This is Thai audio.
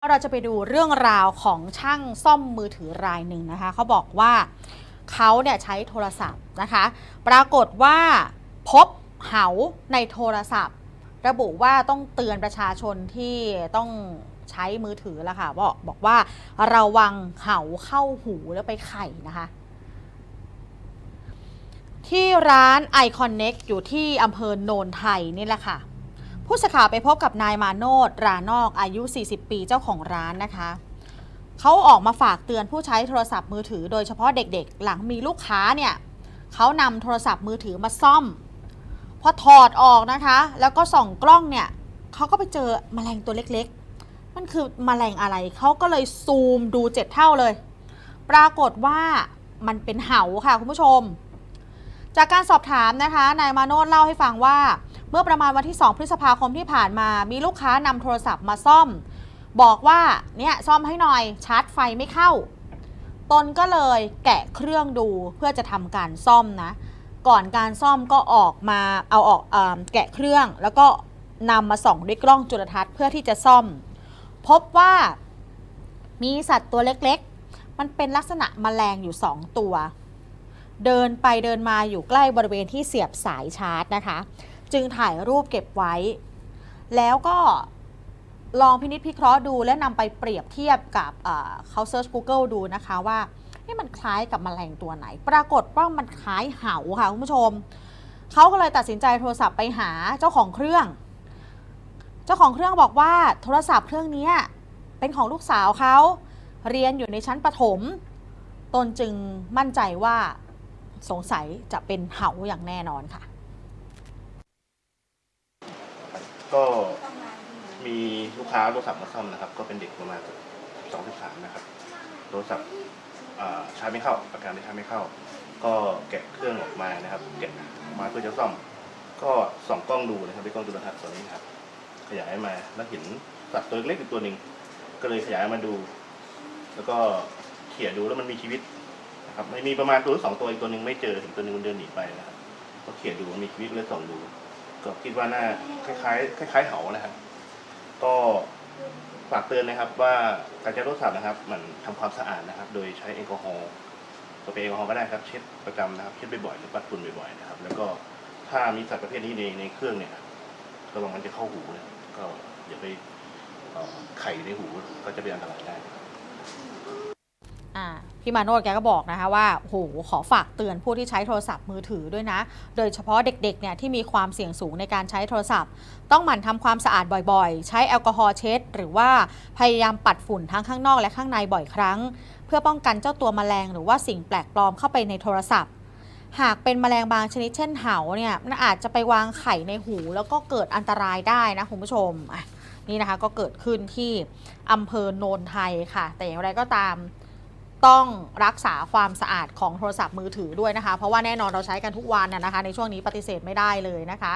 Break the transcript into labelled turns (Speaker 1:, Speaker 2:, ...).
Speaker 1: เราจะไปดูเรื่องราวของช่างซ่อมมือถือรายหนึ่งนะคะเขาบอกว่าเขาเนี่ยใช้โทรศัพท์นะคะ ปรากฏว่าพบเหาในโทรศัพท์ ระบุว่าต้องเตือนประชาชนที่ต้องใช้มือถือแล้วค่ะบอกบอกว่าระวังเหาเข้าหูแล้วไปไข่นะคะ ที่ร้าน i c o n n e c t อยู่ที่อำเภอโนนไทยนี่แหละค่ะ ผู้สื่อข่าวไปพบกับนายมาโนดรานอกอายุ 40 ปีเจ้าของร้านนะคะ เขาออกมาฝากเตือนผู้ใช้โทรศัพท์มือถือ โดยเฉพาะเด็กๆ หลังมีลูกค้าเนี่ยเขานำโทรศัพท์มือถือมาซ่อม พอถอดออกนะคะ แล้วก็ส่องกล้องเนี่ยเขาก็ไปเจอแมลงตัวเล็กๆ มันคือแมลงอะไรเขาก็เลยซูมดูเจ็ดเท่าเลย ปรากฏว่ามันเป็นเหาค่ะคุณผู้ชม จากการสอบถามนะคะนายมาโนดเล่าให้ฟังว่า เมื่อประมาณวันที่ 2 พฤษภาคมที่ผ่านมา มีลูกค้านำโทรศัพท์มาซ่อม บอกว่าเนี่ยซ่อมให้หน่อยชาร์จไฟไม่เข้า ตนก็เลยแกะเครื่องดูเพื่อจะทำการซ่อมนะ ก่อนการซ่อมก็ออกมาเอาออกอแกะเครื่อง แล้วก็นำมาส่องด้วยกล้องจุลทรรศน์เพื่อที่จะซ่อม พบว่ามีสัตว์ตัวเล็กๆ มันเป็นลักษณะแมลงอยู่ 2 ตัว เดินไปเดินมาอยู่ใกล้บริเวณที่เสียบสายชาร์จนะคะ จึงถ่ายรูปเก็บไว้ แล้วก็ลองพินิจพิเคราะห์ดูและนำไปเปรียบเทียบกับเขาเซิร์ช Google ดูนะคะว่านี่มันคล้ายกับแมลงตัวไหน ปรากฏว่ามันคล้ายเหาค่ะคุณผู้ชม เขาก็เลยตัดสินใจโทรศัพท์ไปหาเจ้าของเครื่อง เจ้าของเครื่องบอกว่าโทรศัพท์เครื่องนี้เป็นของลูกสาวเขาเรียนอยู่ในชั้นประถม ตนจึงมั่นใจว่าสงสัยจะเป็นเหาอย่างแน่นอนค่ะ
Speaker 2: ก็มี ลูกค้าโทรศัพท์มาซ่อมนะครับ ก็เป็นเด็กประมาณสองสิบสามนะครับโทรศัพท์อ่าชาร์จไม่เข้าอาการที่ใชาร์จไม่เข้า ก็แกะเครื่องออกมานะครับแกะออกมาเพื่อจะซ่อม ก็ส่องกล้องดูนะครับด้วยกล้องจุลทรรศน์ตัวนี้ครับ ขยายมาแล้วเห็นสัตว์ตัวเล็กอีกตัวหนึ่งก็เลยขยายมาดู แล้วก็เขี่ยดูแล้วมันมีชีวิตนะครับไม่มีประมาณตัวสองตัวอีกตัวหนึ่งไม่เจอถึงตัวหนึ่งมันเดินหนีไปนะครับก็เขี่ยดูมันมีชีวิตเลยส่องดู ก็คิดว่าน่าคล้ายๆคล้ายๆเหานะครับ ก็ฝากเตือนนะครับว่าการใช้โทรศัพท์นะครับมันทำความสะอาดนะครับ โดยใช้แอลกอฮอล์สเปรย์แอลกอฮอล์ก็ได้ครับเช็ดประจำนะครับเช็ดบ่อยๆหรือปัดฝุ่นบ่อยๆนะครับ แล้วก็ถ้ามีสัตว์ประเภทนี้ในในเครื่องเนี่ยระวังมันจะเข้าหูนะก็อย่าไปเอ่อไข่ในหูก็จะเป็นอันตรายได้
Speaker 1: พี่มาโนดแกก็บอกนะคะว่าโหขอฝากเตือนผู้ที่ใช้โทรศัพท์มือถือด้วยนะ โดยเฉพาะเด็กๆเนี่ยที่มีความเสี่ยงสูงในการใช้โทรศัพท์ ต้องหมั่นทำความสะอาดบ่อยๆ ใช้แอลกอฮอล์เช็ด หรือว่าพยายามปัดฝุ่นทั้งข้างนอกและข้างในบ่อยครั้ง เพื่อป้องกันเจ้าตัวแมลงหรือว่าสิ่งแปลกปลอมเข้าไปในโทรศัพท์หากเป็นแมลงบางชนิดเช่นเหาเนี่ยมันอาจจะไปวางไข่ในหู แล้วก็เกิดอันตรายได้นะคุณผู้ชมนี่นะคะก็เกิดขึ้นที่อำเภอโนนไทยค่ะ แต่อย่างไรก็ตาม ต้องรักษาความสะอาดของโทรศัพท์มือถือด้วยนะคะ เพราะว่าแน่นอนเราใช้กันทุกวันนะนะคะ ในช่วงนี้ปฏิเสธไม่ได้เลยนะคะ